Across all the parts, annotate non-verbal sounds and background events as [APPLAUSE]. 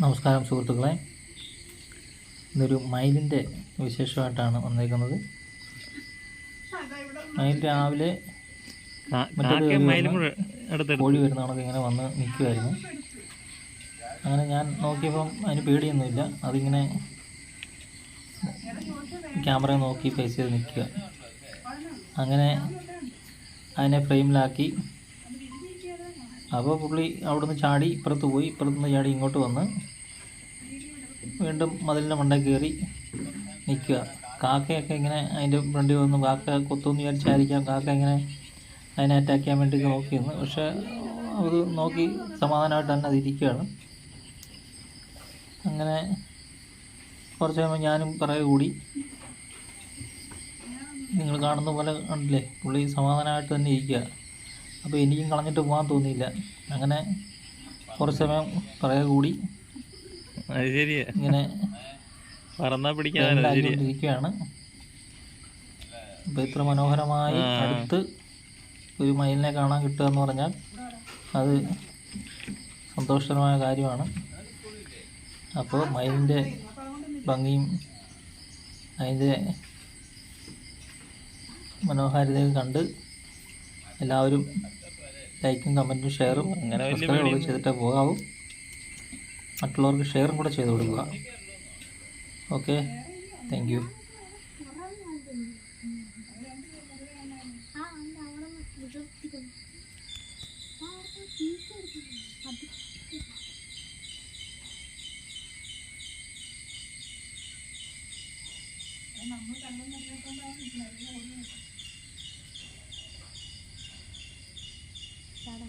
നമസ്കാരം സുഹൃത്തുക്കളെ. ഇന്നൊരു മയിലിന്റെ വിശേഷമായിട്ടാണ് വന്നേക്കുന്നത്. മയിൽ രാവിലെ കോഴി വരുന്നവണത് ഇങ്ങനെ വന്ന് നിൽക്കുമായിരുന്നു അങ്ങനെ ഞാൻ നോക്കിയപ്പം അതിന് പേടിയൊന്നുമില്ല. അതിങ്ങനെ ക്യാമറ നോക്കി ഫേസ് ചെയ്ത് നിൽക്കുക. അങ്ങനെ അതിനെ ഫ്രെയിമിലാക്കി അപ്പോൾ പുള്ളി അവിടുന്ന് ചാടി ഇപ്പുറത്ത് പോയി ഇപ്പുറത്ത് നിന്ന് ചാടി ഇങ്ങോട്ട് വന്ന് വീണ്ടും മതിലിന്റെ മണ്ട കയറി നിൽക്കുക. കാക്കയൊക്കെ ഇങ്ങനെ അതിന്റെ ഫ്രണ്ടിൽ വന്ന് കാക്ക കൊത്തുമെന്ന് വിചാരിച്ചായിരിക്കാം. കാക്ക ഇങ്ങനെ അതിനെ അറ്റാക്ക് ചെയ്യാൻ വേണ്ടി നോക്കിയിരുന്നു. പക്ഷേ അത് നോക്കി സമാധാനമായിട്ട് തന്നെ അതിരിക്കുകയാണ് അങ്ങനെ കുറച്ച് കഴിയുമ്പോൾ ഞാനും പിറകെ കൂടി. നിങ്ങൾ കാണുന്ന പോലെ കണ്ടില്ലേ? പുള്ളി സമാധാനമായിട്ട് തന്നെ ഇരിക്കുക. അപ്പോൾ എനിക്കും കളഞ്ഞിട്ട് പോകാൻ തോന്നിയില്ല. അങ്ങനെ കുറച്ച് സമയം പിറകെ കൂടി ഇങ്ങനെ പറന്നാ അപ്പോൾ ഇത്ര മനോഹരമായി അടുത്ത് ഒരു മയിലിനെ കാണാൻ കിട്ടുക എന്ന് പറഞ്ഞാൽ അത് സന്തോഷകരമായ കാര്യമാണ്. അപ്പോൾ മയിലിന്റെ ഭംഗിയും അതിന്റെ മനോഹാരിതയും കണ്ട് എല്ലാവരും ലൈക്കും കമന്റും ഷെയറും അങ്ങനെ സബ്സ്ക്രൈബ് ചെയ്തിട്ടേ പോകാവൂ. മറ്റുള്ളവർക്ക് ഷെയറും കൂടെ ചെയ്ത് കൊടുക്കുക. ഓക്കെ? താങ്ക് യു 下蛋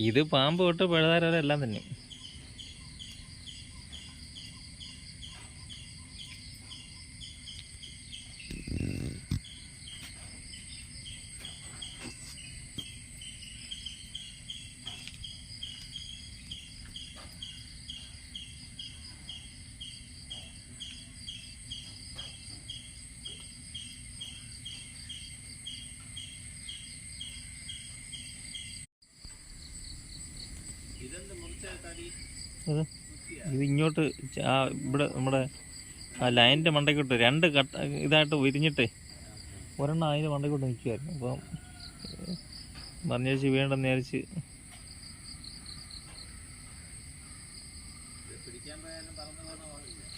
ഇത് പാമ്പ് തൊട്ട് എല്ലാം തന്നെ. ഇത് ഇത് ഇങ്ങോട്ട് ആ ഇവിടെ നമ്മുടെ ആ ലൈനിന്റെ മണ്ടയ്ക്കോട്ട് രണ്ട് കട്ട ഇതായിട്ട് വിരിഞ്ഞിട്ടേ ഒരെണ്ണം അതിന്റെ മണ്ടയ്ക്കോട്ട് നിൽക്കുമായിരുന്നു അപ്പം പറഞ്ഞു പോയാലും പറഞ്ഞു വിചാരിച്ച്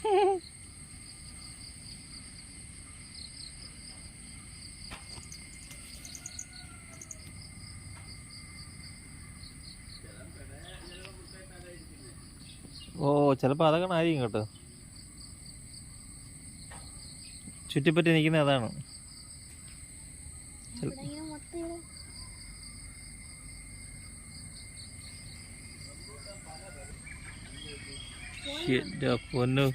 [LAUGHS] ഓ ചിലപ്പോൾ അതൊക്കെ ആയിരിക്കും കേട്ടോ. ചുറ്റിപ്പറ്റി നിൽക്കുന്ന അതാണ്. പൊന്നു.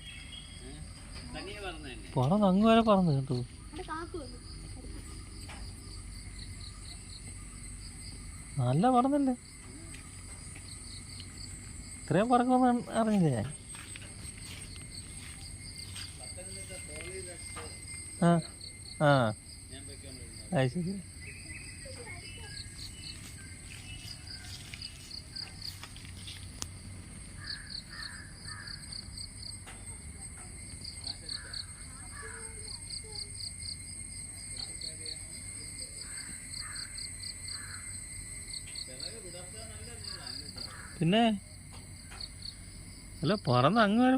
പറന്ന് അങ്ങ് വരെ പറന്ന് കേട്ടോ. നല്ല പറന്നല്ലേ ഇത്രയും പറക്കുമെന്ന് അറിഞ്ഞില്ല ഞാൻ? ആ ആ. അത് ശരി. പിന്നെ? അല്ല പറന്ന് അങ്ങ് വരെ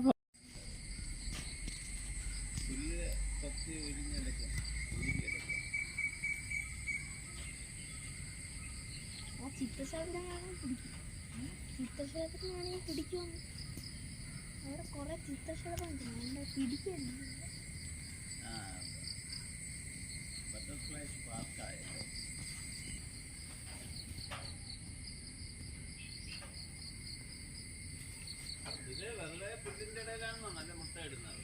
ചിത്രശലഭത്തിനാണെങ്കിൽ പിടിക്കും. അവിടെ കുറെ ചിത്രശലഭം പിടിക്കുന്നു ഇടുന്നത്